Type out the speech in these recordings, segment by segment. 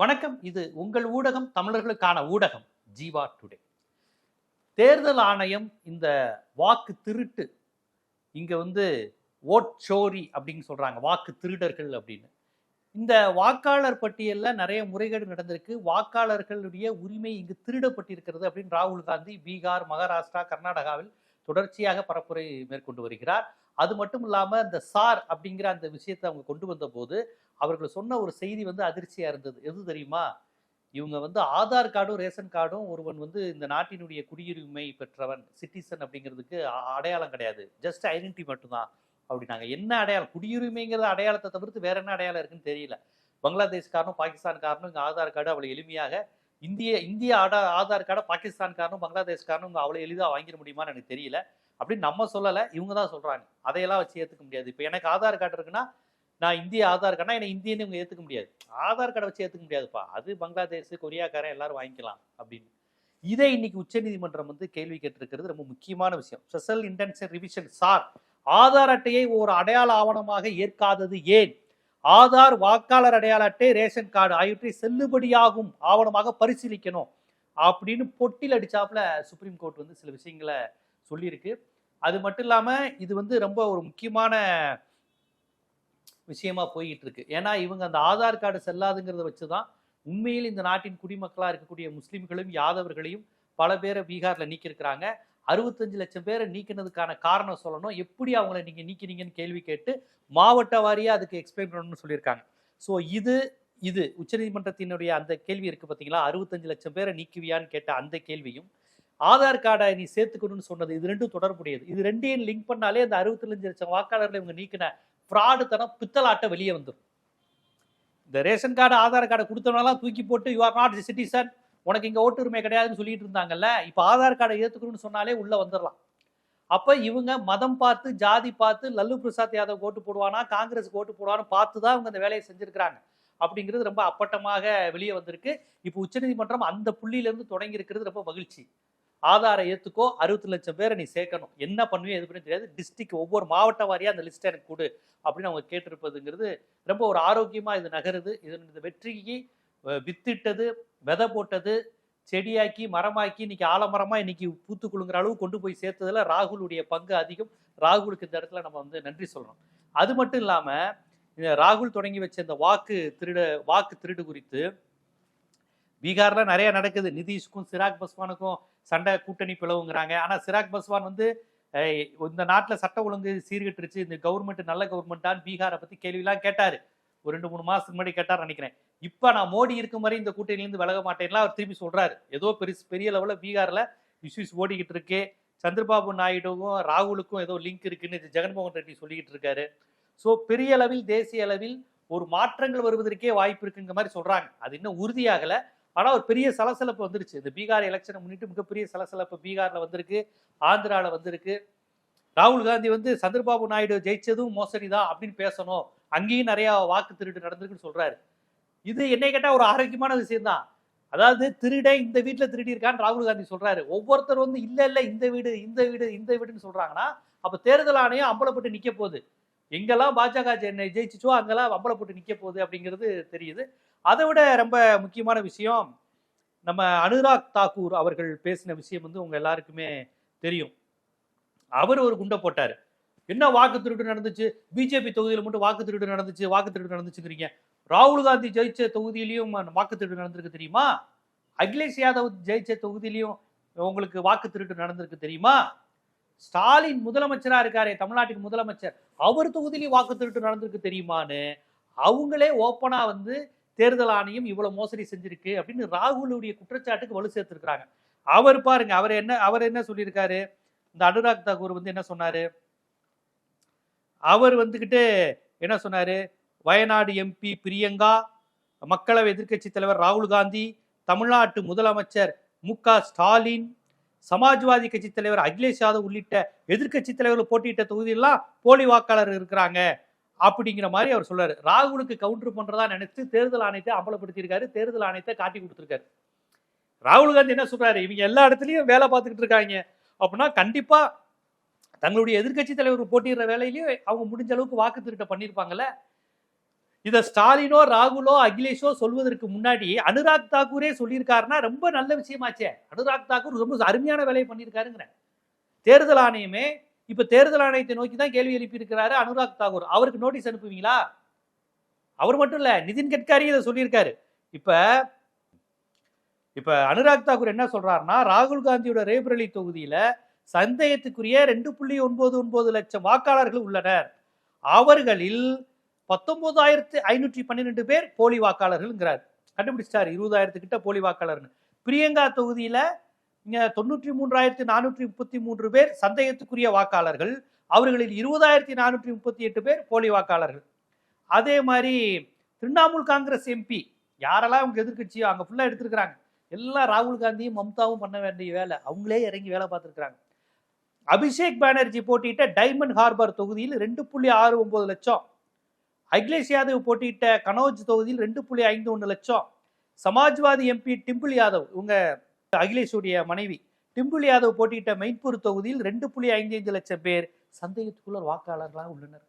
வணக்கம். இது உங்கள் ஊடகம் தமிழர்களுக்கான ஊடகம் ஜீவா டுடே. தேர்தல் ஆணையம் இந்த வாக்கு திருட்டு இங்க வந்து ஓட் சோரி அப்படின்னு சொல்றாங்க வாக்கு திருடர்கள் அப்படின்னு. இந்த வாக்காளர் பட்டியலில் நிறைய முறைகேடு நடந்திருக்கு. வாக்காளர்களுடைய உரிமை இங்கு திருடப்பட்டிருக்கிறது அப்படின்னு ராகுல் காந்தி பீகார் மகாராஷ்டிரா கர்நாடகாவில் தொடர்ச்சியாக பரப்புரை மேற்கொண்டு வருகிறார். அது மட்டும் இல்லாமல் இந்த சார் அப்படிங்கிற அந்த விஷயத்தை அவங்க கொண்டு வந்த போது அவர்கள் சொன்ன ஒரு செய்தி வந்து அதிர்ச்சியாக இருந்தது. எது தெரியுமா? இவங்க வந்து ஆதார் கார்டும் ரேஷன் கார்டும் ஒருவன் வந்து இந்த நாட்டினுடைய குடியுரிமை பெற்றவன் சிட்டிசன் அப்படிங்கிறதுக்கு அடையாளம் கிடையாது. ஜஸ்ட் ஐடென்டிட்டி மட்டும்தான். அப்படி நாங்கள் என்ன அடையாளம்? குடியுரிமைங்கிற அடையாளத்தை தவிர்த்து வேற என்ன அடையாளம் இருக்குன்னு தெரியல. பங்களாதேஷ்காரனும் பாகிஸ்தான்காரனும் இங்கே ஆதார் கார்டு அவ்வளோ எளிமையாக இந்திய இந்திய ஆடா ஆதார் கார்டை பாகிஸ்தான்காரனும் பங்களாதேஷ்காரனும் இங்கே அவ்வளோ எளிதாக வாங்கிட முடியுமான்னு எனக்கு தெரியல. அப்படின்னு நம்ம சொல்லலை இவங்க தான் சொல்கிறாங்க அதையெல்லாம் வச்சு ஏற்றுக்க முடியாது. இப்போ எனக்கு ஆதார் கார்டு இருக்குன்னா நான் இந்திய ஆதார் கார்டுனா என்னை இந்தியன்னு இவங்க ஏற்றுக்க முடியாது. ஆதார் கார்டை வச்சு ஏற்றுக்க முடியாதுப்பா. அது பங்களாதேஷ் கொரியாக்காரன் எல்லாரும் வாங்கிக்கலாம் அப்படின்னு. இதை இன்னைக்கு உச்சநீதிமன்றம் வந்து கேள்வி கேட்டிருக்கிறது ரொம்ப முக்கியமான விஷயம். Special intention revision SIR Aadhaar அட்டையை ஒரு அடையாள ஆவணமாக ஏற்காதது ஏன்? ஆதார் வாக்காளர் அடையாள அட்டை ரேஷன் கார்டு ஆகியவற்றை செல்லுபடியாகும் ஆவணமாக பரிசீலிக்கணும் அப்படின்னு பொட்டில் அடிச்சாப்புல சுப்ரீம் கோர்ட் வந்து சில விஷயங்களை சொல்லியிருக்கு. அது மட்டும் இல்லாமல் இது வந்து ரொம்ப ஒரு முக்கியமான விஷயமா போய்கிட்டு இருக்கு ஏன்னா இவங்க அந்த ஆதார் கார்டு செல்லாதுங்கிறத வச்சு தான் உண்மையில் இந்த நாட்டின் குடிமக்களாக இருக்கக்கூடிய முஸ்லீம்களும் யாதவர்களையும் பல பேரை பீகாரில் நீக்கியிருக்கிறாங்க. அறுபத்தஞ்சு லட்சம் பேரை நீக்கினதுக்கான காரணம் சொல்லணும். எப்படி அவங்கள நீங்கள் நீக்கினீங்கன்னு கேள்வி கேட்டு மாவட்ட வாரியாக அதுக்கு எக்ஸ்பிளைன் பண்ணணும்னு சொல்லியிருக்காங்க. ஸோ இது இது உச்சநீதிமன்றத்தினுடைய அந்த கேள்வி இருக்குது பார்த்தீங்களா அறுபத்தஞ்சு லட்சம் பேரை நீக்குவியான்னு கேட்ட அந்த கேள்வியும் ஆதார் கார்டை நீ சேர்த்துக்கணும்னு சொன்னது இது ரெண்டும் தொடர்புடையது. இது ரெண்டையும் லிங்க் பண்ணாலே அந்த அறுபத்தஞ்சு லட்சம் வாக்காளர்களை இவங்க நீக்கின ஃப்ராடு தனம் பித்தலாட்ட வெளியே வந்துடும் இந்த ரேஷன் கார்டு ஆதார் கார்டை கொடுத்தவனாலாம் தூக்கி போட்டு யூ ஆர் நாட் சிட்டிசன் உனக்கு இங்கே ஓட்டு உரிமை கிடையாதுன்னு சொல்லிட்டு இருந்தாங்கல்ல இப்போ ஆதார் கார்டை ஏற்றுக்கணும்னு சொன்னாலே உள்ளே வந்துடலாம் அப்போ இவங்க மதம் பார்த்து ஜாதி பார்த்து லல்லு பிரசாத் யாதவ் ஓட்டு போடுவானா காங்கிரஸ் ஓட்டு போடுவான்னு பார்த்து தான் அவங்க அந்த வேலையை செஞ்சிருக்கிறாங்க. அப்படிங்கிறது ரொம்ப அப்பட்டமாக வெளியே வந்திருக்கு. இப்போ உச்சநீதிமன்றம் அந்த புள்ளியிலேருந்து தொடங்கி இருக்கிறது ரொம்ப மகிழ்ச்சி. ஆதார ஏற்றுக்கோ அறுபத்தி லட்சம் பேரை நீ சேர்க்கணும். என்ன பண்ணுவே எது பண்ணி தெரியாது. டிஸ்ட்ரிக்ட் ஒவ்வொரு மாவட்ட வாரியாக அந்த லிஸ்ட்டை எனக்கு கொடு அப்படின்னு அவங்க கேட்டிருப்பதுங்கிறது ரொம்ப ஒரு ஆரோக்கியமாக இது நகருது. இது இந்த வெற்றிக்கு வித்திட்டது விதை போட்டது செடியாக்கி மரமாக்கி இன்னைக்கு ஆலமரமாக இன்னைக்கு பூத்து குழுங்குற அளவு கொண்டு போய் சேர்த்ததில் ராகுலுடைய பங்கு அதிகம். ராகுலுக்கு இந்த இடத்துல நம்ம வந்து நன்றி சொல்கிறோம் அது மட்டும் இல்லாமல் இந்த ராகுல் தொடங்கி வச்ச இந்த வாக்கு திருட வாக்கு திருடு குறித்து பீகாரில் நிறைய நடக்குது. நிதிஷ்க்கும் சிராக் பஸ்வானுக்கும் சண்டை கூட்டணி பிளவுங்கிறாங்க. ஆனால் சிராக் பஸ்வான் வந்து இந்த நாட்டில் சட்ட ஒழுங்கு சீர்கிட்டுருச்சு இந்த கவர்மெண்ட் நல்ல கவர்மெண்ட்டான்னு பீகாரை பற்றி கேள்வியெல்லாம் கேட்டார். ஒரு ரெண்டு மூணு மாதத்துக்கு முன்னாடி கேட்டார் நினைக்கிறேன். இப்போ நான் மோடி இருக்கும் வரை இந்த கூட்டணியிலேருந்து விலக மாட்டேன்லாம் அவர் திருப்பி சொல்கிறாரு ஏதோ பெருசு பெரிய லெவலில் பீகாரில் இஷ்யூஸ் ஓடிக்கிட்டு இருக்கு. சந்திரபாபு நாயுடுவும் ராகுலுக்கும் ஏதோ லிங்க் இருக்குன்னு ஜெகன்மோகன் ரெட்டி சொல்லிக்கிட்டு இருக்காரு. ஸோ பெரிய அளவில் தேசிய அளவில் ஒரு மாற்றங்கள் வருவதற்கே வாய்ப்பு இருக்குங்கிற மாதிரி சொல்கிறாங்க அது இன்னும் உறுதியாகலை. ஆனால் ஒரு பெரிய சலசலப்பு வந்துருச்சு. இந்த பீகார் எலெக்ஷனை முன்னிட்டு மிகப்பெரிய சலசலப்பு பீகாரில் வந்திருக்கு ஆந்திராவில் வந்திருக்கு. ராகுல் காந்தி வந்து சந்திரபாபு நாயுடு ஜெயிச்சதும் மோசடி தான் அப்படின்னு பேசணும். அங்கேயும் நிறையா வாக்கு திருட்டு நடந்திருக்குன்னு சொல்கிறாரு இது என்னை கேட்டால் ஒரு ஆரோக்கியமான விஷயம் தான் அதாவது திருடை இந்த வீட்டில் திருடியிருக்கான்னு ராகுல் காந்தி சொல்கிறாரு ஒவ்வொருத்தர் வந்து இல்லை இல்லை இந்த வீடு இந்த வீடு இந்த வீடுன்னு சொல்கிறாங்கன்னா அப்போ தேர்தல் ஆணையம் அம்பலப்பட்டு நிற்க போகுது. எங்கெல்லாம் பாஜக என்னை ஜெயிச்சுச்சோ அங்கெல்லாம் அம்பலப்பட்டு நிற்க போகுது அப்படிங்கிறது தெரியுது. அதை விட ரொம்ப முக்கியமான விஷயம் நம்ம அனுராக் தாக்கூர் அவர்கள் பேசின விஷயம் வந்து உங்க எல்லாருக்குமே தெரியும். அவர் ஒரு குண்டை போட்டார். என்ன வாக்கு திருட்டு நடந்துச்சு? பிஜேபி தொகுதியில் மட்டும் வாக்கு திருட்டு நடந்துச்சு வாக்கு திருட்டு நடந்துச்சுங்கிறீங்க. ராகுல் காந்தி ஜெயிச்ச தொகுதியிலையும் வாக்கு திருட்டு நடந்திருக்கு தெரியுமா? அகிலேஷ் யாதவ் ஜெயிச்ச தொகுதியிலையும் உங்களுக்கு வாக்கு திருட்டு நடந்திருக்கு தெரியுமா? ஸ்டாலின் முதலமைச்சராக இருக்காரே தமிழ்நாட்டின் முதலமைச்சர். அவர் தொகுதியிலையும் வாக்கு திருட்டு நடந்திருக்கு தெரியுமான்னு அவங்களே ஓப்பனாக வந்து தேர்தல் ஆணையம் இவ்வளவு மோசடி செஞ்சிருக்கு அப்படின்னு ராகுலுடைய குற்றச்சாட்டுக்கு வலு சேர்த்திருக்கிறாங்க. அவர் பாருங்க அவர் என்ன அவர் என்ன சொல்லியிருக்காரு? இந்த அனுராக் தாக்கூர் வந்து என்ன சொன்னாரு? அவர் வந்துகிட்டு என்ன சொன்னாரு? வயநாடு எம்பி பிரியங்கா மக்களவை எதிர்க்கட்சி தலைவர் ராகுல் காந்தி தமிழ்நாட்டு முதலமைச்சர் மு க ஸ்டாலின் சமாஜ்வாதி கட்சி தலைவர் அகிலேஷ் யாதவ் உள்ளிட்ட எதிர்க்கட்சி தலைவர்கள் போட்டியிட்ட தொகுதியெல்லாம் போலி வாக்காளர் இருக்கிறாங்க. அப்படிங்கிற மாதிரி அவர் சொல்றாரு. ராகுலுக்கு கவுண்டர் பண்றதா நினைச்சு தேர்தல் ஆணையத்தை அமலப்படுத்தியிருக்காரு தேர்தல் ஆணையத்தை காட்டி கொடுத்துருக்காரு. ராகுல் காந்தி என்ன சொல்றாரு? இவங்க எல்லா இடத்துலயும் வேலை பார்த்துக்கிட்டு இருக்காங்க. அப்படின்னா கண்டிப்பா தங்களுடைய எதிர்க்கட்சி தலைவர் போட்டியிடுற வேலையிலயும் அவங்க முடிஞ்ச அளவுக்கு வாக்கு திருட்ட பண்ணியிருப்பாங்கல்ல? இத ஸ்டாலினோ ராகுலோ அகிலேஷோ சொல்வதற்கு முன்னாடி அனுராக் தாக்கூரே சொல்லியிருக்காருன்னா ரொம்ப நல்ல விஷயமாச்சே. அனுராக் தாக்கூர் ரொம்ப அருமையான வேலையை பண்ணியிருக்காருங்கிறேன் தேர்தல் ஆணையமே இப்ப தேர்தல் ஆணையத்தை நோக்கி தான் கேள்வி எழுப்பியிருக்கிறாரு அனுராக் தாகூர். அவருக்கு நோட்டீஸ் அனுப்புவீங்களா? அவர் மட்டும் இல்ல நிதின் கட்காரி இதை சொல்லியிருக்காரு. இப்ப இப்ப அனுராக் தாக்கூர் என்ன சொல்றாருன்னா ராகுல் காந்தியோட ரேபரலி தொகுதியில சந்தேகத்துக்குரிய ரெண்டு புள்ளி ஒன்பது ஒன்பது லட்சம் வாக்காளர்கள் உள்ளனர். அவர்களில் பத்தொன்பதாயிரத்து ஐநூற்றி பன்னிரெண்டு பேர் போலி வாக்காளர்கள்ங்கிறார். கண்டுபிடிச்சிட்டார் இருபதாயிரத்து கிட்ட போலி வாக்காளர்னு பிரியங்கா தொகுதியில இங்கே தொண்ணூற்றி மூன்றாயிரத்தி நானூற்றி முப்பத்தி மூன்று பேர் சந்தேகத்துக்குரிய வாக்காளர்கள் அவர்களில் இருபதாயிரத்தி நானூற்றி முப்பத்தி எட்டு பேர் போலி வாக்காளர்கள். அதே மாதிரி திரிணாமுல் காங்கிரஸ் எம்பி யாரெல்லாம் அவங்க எதிர்க்கட்சியோ அங்கே ஃபுல்லாக எடுத்திருக்கிறாங்க. எல்லாம் ராகுல் காந்தியும் மம்தாவும் பண்ண வேண்டிய வேலை. அவங்களே இறங்கி வேலை பார்த்துருக்குறாங்க. அபிஷேக் பானர்ஜி போட்டியிட்ட டைமண்ட் ஹார்பர் தொகுதியில் ரெண்டு புள்ளி ஆறு ஒன்பது லட்சம். அகிலேஷ் யாதவ் போட்டியிட்ட கனோஜ் தொகுதியில் ரெண்டு புள்ளி ஐந்து ஒன்று லட்சம். சமாஜ்வாதி எம்பி டிம்பிள் யாதவ் இவங்க அகிலேஷுடைய மனைவி. டிம்பிள் யாதவ் போட்டியிட்ட மெயின்பூர் தொகுதியில் ரெண்டு புள்ளி ஐந்து ஐந்து லட்சம் பேர் சந்தேகத்துக்குள்ள வாக்காளர்களாக உள்ளனர்.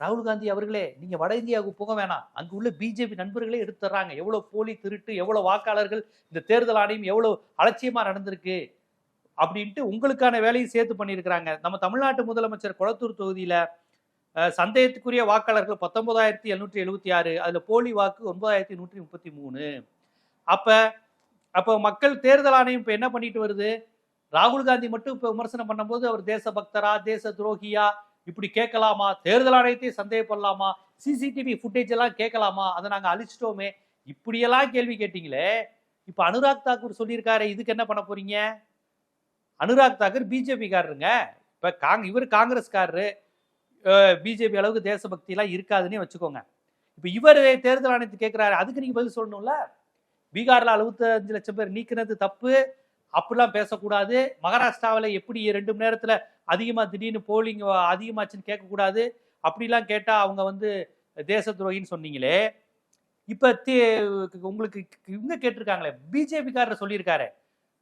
ராகுல் காந்தி அவர்களே நீங்க வட இந்தியாவுக்கு போக வேணாம். அங்கு உள்ள பிஜேபி நண்பர்களே எடுத்துறாங்க எவ்வளவு போலி திருட்டு எவ்வளவு வாக்காளர்கள் இந்த தேர்தல் ஆணையம் எவ்வளவு அலட்சியமா நடந்திருக்கு அப்படின்ட்டு உங்களுக்கான வேலையும் சேர்த்து பண்ணியிருக்கிறாங்க. நம்ம தமிழ்நாட்டு முதலமைச்சர் கொளத்தூர் தொகுதியில சந்தேகத்துக்குரிய வாக்காளர்கள் பத்தொன்பதாயிரத்தி எழுநூற்றி எழுபத்தி ஆறு அதுல போலி வாக்கு ஒன்பதாயிரத்தி நூற்றி முப்பத்தி மூணு. அப்ப அப்போ மக்கள் தேர்தல் ஆணையம் இப்போ என்ன பண்ணிட்டு வருது? ராகுல் காந்தி மட்டும் இப்போ விமர்சனம் பண்ணும்போது அவர் தேச பக்தரா தேச துரோகியா இப்படி கேட்கலாமா? தேர்தல் ஆணையத்தை சந்தேகப்படலாமா? சிசிடிவி ஃபுட்டேஜ் எல்லாம் கேட்கலாமா? அதை நாங்கள் அழிச்சிட்டோமே. இப்படியெல்லாம் கேள்வி கேட்டீங்களே. இப்போ அனுராக் தாக்கூர் சொல்லியிருக்காரு இதுக்கு என்ன பண்ண போறீங்க? அனுராக் தாக்கூர் பிஜேபி காரருங்க. இப்ப காங் இவர் காங்கிரஸ்காரரு. பிஜேபி அளவுக்கு தேசபக்தி எல்லாம் இருக்காதுன்னே வச்சுக்கோங்க. இப்போ இவர் தேர்தல் ஆணையத்தை கேட்குறாரு அதுக்கு நீங்க பதில் சொல்லணும்ல? பீகார்ல அறுபத்தஞ்சு லட்சம் பேர் நீக்கினது தப்பு. அப்படிலாம் பேசக்கூடாது. மகாராஷ்டிராவில் எப்படி ரெண்டு மணி நேரத்தில் அதிகமாக திடீர்னு போலிங் அதிகமாச்சுன்னு கேட்கக்கூடாது. அப்படிலாம் கேட்டால் அவங்க வந்து தேச துரோகின்னு சொன்னீங்களே. இப்போ தே- உங்களுக்கு இவங்க கேட்டிருக்காங்களே பிஜேபிக்காரர் சொல்லியிருக்காரு.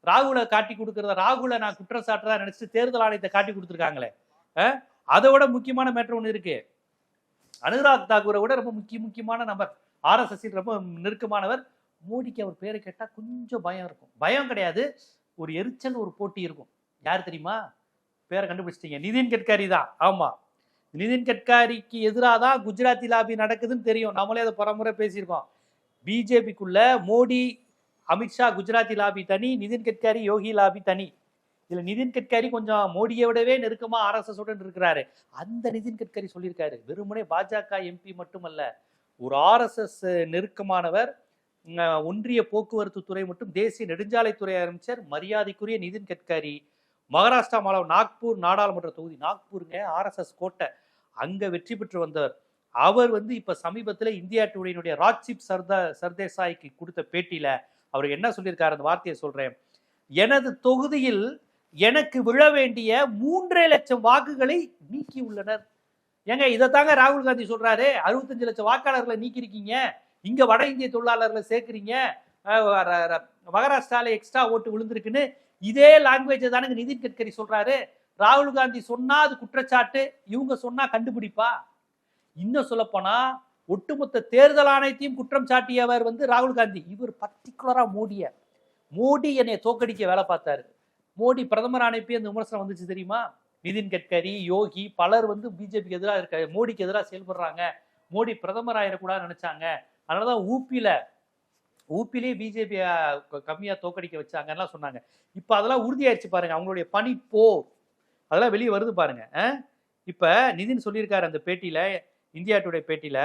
ராகுலை காட்டி கொடுக்குறத ராகுலை நான் குற்றம் சாட்டுறதா நினச்சி தேர்தல் ஆணையத்தை காட்டி கொடுத்துருக்காங்களே. அதை விட முக்கியமான மேட்டர் ஒன்று இருக்கு. அனுராக் தாக்கூரை விட ரொம்ப முக்கிய முக்கியமான நபர். ஆர்எஸ்எஸ் ரொம்ப நெருக்கமானவர். மோடிக்கு அவர் பேரை கேட்டால் கொஞ்சம் பயம் இருக்கும். பயம் கிடையாது. ஒரு எரிச்சல் ஒரு போட்டி இருக்கும். யார் தெரியுமா? பேரை கண்டுபிடிச்சிட்டீங்க. நிதின் கட்காரி தான். ஆமாம் நிதின் கட்காரிக்கு எதிராக தான் குஜராத்தி லாபி நடக்குதுன்னு தெரியும். நம்மளே அதை பரமுறை பேசியிருக்கோம். பிஜேபிக்குள்ள மோடி அமித்ஷா குஜராத்தி லாபி தனி நிதின் கட்காரி யோகி லாபி தனி. இதில் நிதின் கட்காரி கொஞ்சம் மோடியை விடவே நெருக்கமாக ஆர்எஸ்எஸுடன் இருக்கிறாரு. அந்த நிதின் கட்காரி சொல்லியிருக்காரு. வெறுமனே பாஜக எம்பி மட்டுமல்ல. ஒரு ஆர்எஸ்எஸ் நெருக்கமானவர் ஒன்றிய போக்குவரத்து துறை மற்றும் தேசிய நெடுஞ்சாலைத்துறை அமைச்சர் மரியாதைக்குரிய நிதின் கட்காரி மகாராஷ்டிரா மாநிலம் நாக்பூர் நாடாளுமன்ற தொகுதி. நாக்பூருங்க ஆர்எஸ்எஸ் கோட்டை. அங்கே வெற்றி பெற்று வந்தவர். அவர் வந்து இப்போ சமீபத்தில் இந்தியா டுடேனுடைய ராஜ்சிப் சர்தா சர்தேசாய்க்கு கொடுத்த பேட்டியில் அவர் என்ன சொல்லியிருக்காரு? அந்த வார்த்தையை சொல்கிறேன் எனது தொகுதியில் எனக்கு விழ வேண்டிய மூன்றரை லட்சம் வாக்குகளை நீக்கி உள்ளனர் ஏங்க இதை தாங்க ராகுல் காந்தி சொல்றாரு. அறுபத்தஞ்சு லட்சம் வாக்காளர்களை நீக்கியிருக்கீங்க. இங்க வட இந்திய தொழிலாளர்களை சேர்க்குறீங்க. மகாராஷ்டிராவில் மகாராஷ்டிரால எக்ஸ்ட்ரா ஓட்டு விழுந்திருக்குன்னு இதே லாங்குவேஜை தானுங்க நிதின் கட்கரி சொல்றாரு. ராகுல் காந்தி சொன்னா அது குற்றச்சாட்டு இவங்க சொன்னா கண்டுபிடிப்பா? இன்னும் சொல்லப்போனா ஒட்டுமொத்த தேர்தல் ஆணையத்தையும் குற்றம் சாட்டியவர் வந்து ராகுல் காந்தி. இவர் பர்டிகுலரா மோடிய. மோடி என்னை தோக்கடிக்க வேலை பார்த்தாரு. மோடி பிரதமர் அனுப்பி அந்த விமர்சனம் வந்துச்சு தெரியுமா? நிதின் கட்கரி யோகி பலர் வந்து பிஜேபிக்கு எதிராக இருக்க மோடிக்கு எதிராக செயல்படுறாங்க. மோடி பிரதமர் ஆயிடக்கூடாதுன்னு நினைச்சாங்க. அதனாலதான் ஊப்பியில ஊப்பிலேயே பிஜேபி கம்மியா தோக்கடிக்க வச்சாங்கலாம் சொன்னாங்க. இப்ப அதெல்லாம் உறுதியாயிருச்சு பாருங்க. அவங்களுடைய பணி போ. அதெல்லாம் வெளியே வருது பாருங்க. இப்போ இப்ப நிதின் சொல்லியிருக்காரு அந்த பேட்டியில இந்தியா டுடே பேட்டியில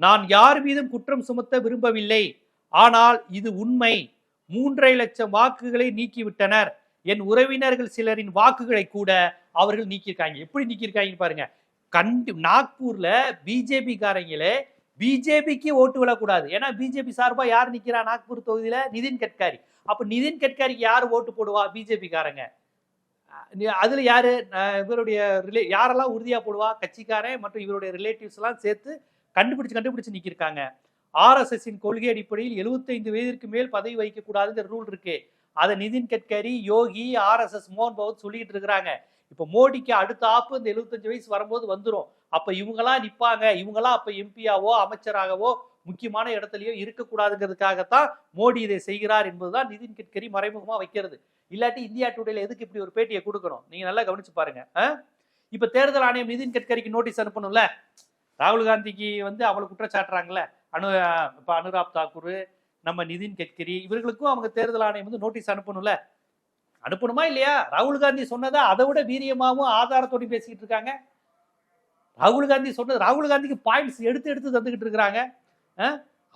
நான் யார் மீதும் குற்றம் சுமத்த விரும்பவில்லை. ஆனால் இது உண்மை. மூன்றரை லட்சம் வாக்குகளை நீக்கிவிட்டனர். என் உறவினர்கள் சிலரின் வாக்குகளை கூட அவர்கள் நீக்கியிருக்காங்க. எப்படி நீக்கியிருக்காங்க பாருங்க. கண்டு நாக்பூர்ல பிஜேபி காரங்களே பிஜேபிக்கு ஓட்டு விழக்கூடாது. ஏன்னா பிஜேபி சார்பாக யார் நிற்கிறா நாக்பூர் தொகுதியில் நிதின் கட்காரி. அப்போ நிதின் கட்காரிக்கு யார் ஓட்டு போடுவா? பிஜேபிக்காரங்க. அதில் யார்? இவருடைய ரிலே யாரெல்லாம் உறுதியாக போடுவா? கட்சிக்காரன் மற்றும் இவருடைய ரிலேட்டிவ்ஸ்லாம் சேர்த்து கண்டுபிடிச்சு கண்டுபிடிச்சு நிற்கிருக்காங்க ஆர்எஸ்எஸ்ஸின் கொள்கை அடிப்படையில் 75 வயதிற்கு மேல் பதவி வகிக்க ரூல் இருக்கு. அதை நிதின் கட்கரி யோகி ஆர்எஸ்எஸ் மோகன் பகவத் சொல்லிக்கிட்டு இருக்கிறாங்க. இப்போ மோடிக்கு அடுத்த ஆப்பு இந்த 75 வயசு வரும்போது வந்துடும் அப்ப இவங்களா நிப்பாங்க. இவங்களா அப்ப எம்பியாவோ அமைச்சராகவோ முக்கியமான இடத்துலயோ இருக்கக்கூடாதுங்கிறதுக்காகத்தான் மோடி இதை செய்கிறார் என்பதுதான் நிதின் கட்கரி மறைமுகமா வைக்கிறது. இல்லாட்டி இந்தியா டுடேல எதுக்கு இப்படி ஒரு பேட்டியை கொடுக்கணும்? நீங்க நல்லா கவனிச்சு பாருங்க. இப்ப தேர்தல் ஆணையம் நிதின் கட்கரிக்கு நோட்டீஸ் அனுப்பணும்ல? ராகுல் காந்திக்கு வந்து அவளை குற்றச்சாட்டுறாங்கல்ல? அனு இப்ப அனுராப் தாக்கூர் நம்ம நிதின் கட்கரி இவர்களுக்கும் அவங்க தேர்தல் ஆணையம் வந்து நோட்டீஸ் அனுப்பணும்ல? அனுப்பணுமா இல்லையா? ராகுல் காந்தி சொன்னதா அதை விட வீரியமாவும் ஆதாரத்தோடு பேசிக்கிட்டு இருக்காங்க. ராகுல் காந்தி சொன்னது ராகுல் காந்திக்கு பாயிண்ட்ஸ் எடுத்து எடுத்து தந்துக்கிட்டு இருக்கிறாங்க.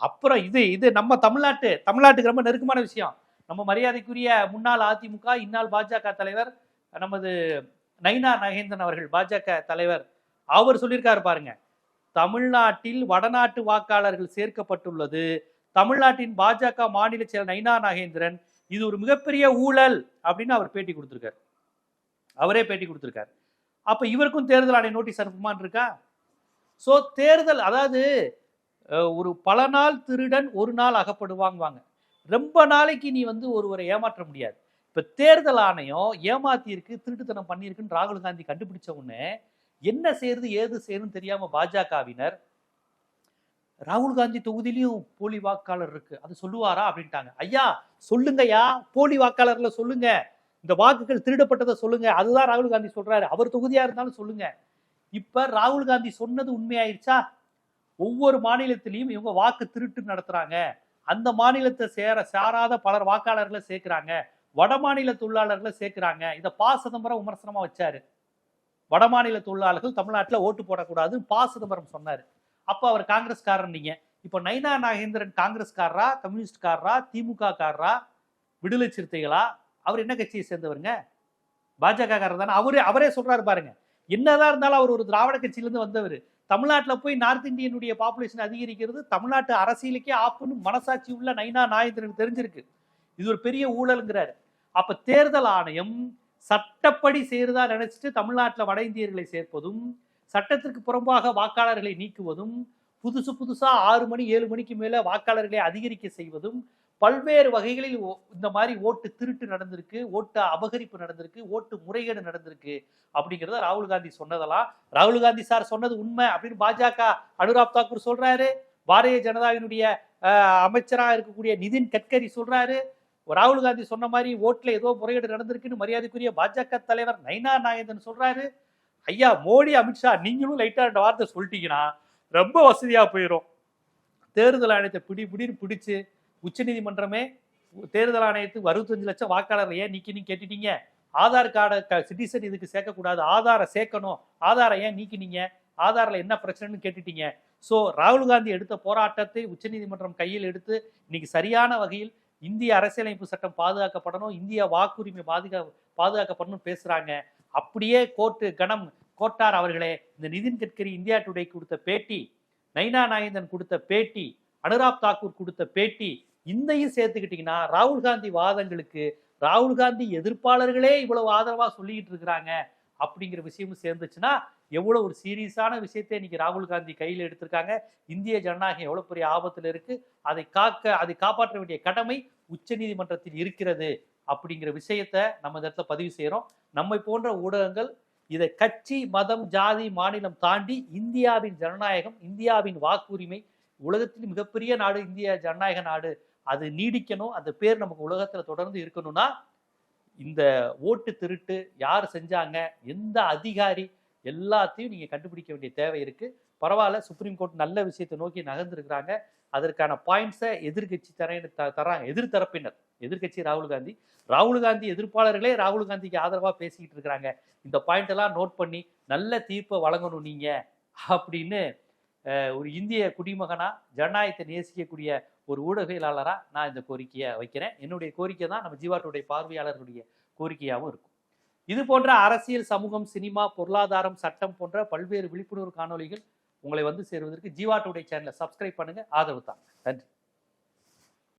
அப்புறம் இது இது நம்ம தமிழ்நாட்டு தமிழ்நாட்டுக்கு ரொம்ப நெருக்கமான விஷயம். நம்ம மரியாதைக்குரிய முன்னாள் அதிமுக இந்நாள் பாஜக தலைவர் நமது நைனா நகேந்திரன் அவர்கள் பாஜக தலைவர் அவர் சொல்லியிருக்காரு பாருங்க தமிழ்நாட்டில் வடநாட்டு வாக்காளர்கள் சேர்க்கப்பட்டுள்ளது. தமிழ்நாட்டின் பாஜக மாநில செயலர் நயினா நாகேந்திரன் இது ஒரு மிகப்பெரிய ஊழல் அப்படின்னு அவர் பேட்டி கொடுத்துருக்காரு. அவரே பேட்டி கொடுத்துருக்காரு. அப்போ இவருக்கும் தேர்தல் ஆணைய நோட்டீஸ் அனுப்புமான்னு இருக்கா? ஸோ தேர்தல் அதாவது ஒரு பல நாள் திருடன் ஒரு நாள் அகப்படுவாங்குவாங்க. ரொம்ப நாளைக்கு நீ வந்து ஒருவரை ஏமாற்ற முடியாது. இப்போ தேர்தல் ஆணையம் ஏமாத்தியிருக்கு திருட்டுத்தனம் பண்ணியிருக்குன்னு ராகுல் காந்தி கண்டுபிடிச்ச உடனே என்ன செய்யறது ஏது செய்யணும்னு தெரியாம பாஜகவினர் ராகுல் காந்தி தொகுதியிலையும் போலி வாக்காளர் இருக்கு அது சொல்லுவாரா அப்படின்ட்டாங்க. ஐயா சொல்லுங்கய்யா போலி வாக்காளர்ல சொல்லுங்க. இந்த வாக்குகள் திருடப்பட்டதை சொல்லுங்க. அதுதான் ராகுல் காந்தி சொல்றாரு. அவர் தொகுதியா இருந்தாலும் சொல்லுங்க. இப்ப ராகுல் காந்தி சொன்னது உண்மையாயிருச்சா? ஒவ்வொரு மாநிலத்திலையும் இவங்க வாக்கு திருட்டு நடத்துறாங்க. அந்த மாநிலத்தை சேர சாராத பலர் வாக்காளர்களை சேர்க்கிறாங்க. வட மாநில தொழிலாளர்களை சேர்க்கிறாங்க. இதை பா சிதம்பரம் விமர்சனமா வச்சாரு. வட மாநில தொழிலாளர்கள் தமிழ்நாட்டில் ஓட்டு போடக்கூடாது பா சிதம்பரம் சொன்னார். அப்போ அவர் காங்கிரஸ்காரர் நீங்க. இப்போ நைனா நாகேந்திரன் காங்கிரஸ்காரரா கம்யூனிஸ்ட்காரரா திமுக காரரா விடுதலை சிறுத்தைகளா? அவர் என்ன கட்சியை சேர்ந்தவருங்க? பாஜக காரர் தானே அவரே அவரே சொல்றாரு பாருங்க. என்னதான் இருந்தாலும் அவர் ஒரு திராவிட கட்சியிலேருந்து வந்தவர். தமிழ்நாட்டில் போய் நார்த் இந்தியனுடைய பாப்புலேஷன் அதிகரிக்கிறது தமிழ்நாட்டு அரசியலுக்கே ஆப்புன்னு மனசாட்சி உள்ள நைனா நாயந்திரனுக்கு தெரிஞ்சிருக்கு. இது ஒரு பெரிய ஊழலுங்கிறாரு. அப்ப தேர்தல் ஆணையம் சட்டப்படி செய்கிறதா நினைச்சிட்டு தமிழ்நாட்டில் வட இந்தியர்களை சேர்ப்பதும் சட்டத்திற்கு புறம்பாக வாக்காளர்களை நீக்குவதும் புதுசு புதுசாக ஆறு மணி ஏழு மணிக்கு மேலே வாக்காளர்களை அதிகரிக்க செய்வதும் பல்வேறு வகைகளில் இந்த மாதிரி ஓட்டு திருட்டு நடந்திருக்கு ஓட்டு அபகரிப்பு நடந்திருக்கு ஓட்டு முறைகேடு நடந்திருக்கு அப்படிங்கிறத ராகுல் காந்தி சொன்னதெல்லாம். ராகுல் காந்தி சார் சொன்னது உண்மை அப்படின்னு பாஜக அனுராப் தாக்கூர் சொல்றாரு. பாரதிய ஜனதாவினுடைய அமைச்சராக இருக்கக்கூடிய நிதின் கட்கரி சொல்றாரு. ராகுல் காந்தி சொன்ன மாதிரி ஓட்டுல ஏதோ முறைகேடு நடந்திருக்குன்னு மரியாதைக்குரிய பாஜக தலைவர் நைனா நாயந்தன் சொல்றாரு. ஐயா மோடி அமித்ஷா நீங்களும் லைட்டா ரெண்டு வார்த்தை சொல்லிட்டீங்கன்னா ரொம்ப வசதியா போயிடும் தேர்தல் ஆணையத்தை பிடி பிடின்னு பிடிச்சு உச்சநீதிமன்றமே தேர்தல் ஆணையத்துக்கு அறுபத்தஞ்சு லட்சம் வாக்காளர் ஏன் நீக்கினு கேட்டுட்டீங்க? ஆதார் கார்டை சிட்டிசன் இதுக்கு சேர்க்கக்கூடாது. ஆதாரை சேர்க்கணும். ஆதாரை ஏன் நீக்கினீங்க? ஆதாரில் என்ன பிரச்சனைன்னு கேட்டுட்டீங்க. ஸோ ராகுல் காந்தி எடுத்த போராட்டத்தை உச்சநீதிமன்றம் கையில் எடுத்து இன்னைக்கு சரியான வகையில் இந்திய அரசியலமைப்பு சட்டம் பாதுகாக்கப்படணும் இந்திய வாக்குரிமை பாதுகா பாதுகாக்கப்படணும்னு பேசுகிறாங்க அப்படியே கோர்ட்டு கணம் கோட்டார் அவர்களே இந்த நிதின் கட்கரி இந்தியா டுடே கொடுத்த பேட்டி நைனா நாயந்தன் கொடுத்த பேட்டி அனுராப் தாக்கூர் கொடுத்த பேட்டி இந்தையும் சேர்த்துக்கிட்டீங்கன்னா ராகுல் காந்தி வாதங்களுக்கு ராகுல் காந்தி எதிர்ப்பாளர்களே இவ்வளவு ஆதரவாக சொல்லிக்கிட்டு இருக்கிறாங்க அப்படிங்கிற விஷயமும் சேர்ந்துச்சுன்னா எவ்வளோ ஒரு சீரியஸான விஷயத்தை இன்னைக்கு ராகுல் காந்தி கையில் எடுத்திருக்காங்க. இந்திய ஜனநாயகம் எவ்வளோ பெரிய ஆபத்தில் இருக்கு. அதை காக்க அதை காப்பாற்ற வேண்டிய கடமை உச்சநீதிமன்றத்தில் இருக்கிறது அப்படிங்கிற விஷயத்த நம்ம இந்த இடத்துல பதிவு செய்கிறோம் நம்மை போன்ற ஊடகங்கள் இதை கட்சி மதம் ஜாதி மாநிலம் தாண்டி இந்தியாவின் ஜனநாயகம் இந்தியாவின் வாக்குரிமை உலகத்தில் மிகப்பெரிய நாடு இந்திய ஜனநாயக நாடு அது நீடிக்கணும். அந்த பேர் நமக்கு உலகத்துல தொடர்ந்து இருக்கணும்னா இந்த ஓட்டு திருட்டு யார் செஞ்சாங்க எந்த அதிகாரி எல்லாத்தையும் நீங்க கண்டுபிடிக்க வேண்டிய தேவை இருக்கு. பரவாயில்ல சுப்ரீம் கோர்ட் நல்ல விஷயத்தை நோக்கி நகர்ந்துருக்கிறாங்க. அதற்கான பாயிண்ட்ஸை எதிர்கட்சி தரேன்னு த தராங்க எதிர்த்தரப்பினர். எதிர்க்கட்சி ராகுல் காந்தி. ராகுல் காந்தி எதிர்ப்பாளர்களே ராகுல் காந்திக்கு ஆதரவாக பேசிக்கிட்டு இருக்கிறாங்க. இந்த பாயிண்ட் எல்லாம் நோட் பண்ணி நல்ல தீர்ப்பை வழங்கணும் நீங்க. அப்படின்னு ஒரு இந்திய குடிமகனா ஜனநாயகத்தை நேசிக்கக்கூடிய ஒரு ஊடகவியலாளரா நான் இந்த கோரிக்கையை வைக்கிறேன். என்னுடைய கோரிக்கை தான் நம்ம ஜீவாட்டுடைய பார்வையாளர்களுடைய கோரிக்கையாகவும் இருக்கும். இது போன்ற அரசியல் சமூகம் சினிமா பொருளாதாரம் சட்டம் போன்ற பல்வேறு விழிப்புணர்வு காணொளிகள் உங்களை வந்து சேருவதற்கு ஜீவா சேனலை சப்ஸ்கிரைப் பண்ணுங்க. ஆதரவு தாங்க. நன்றி.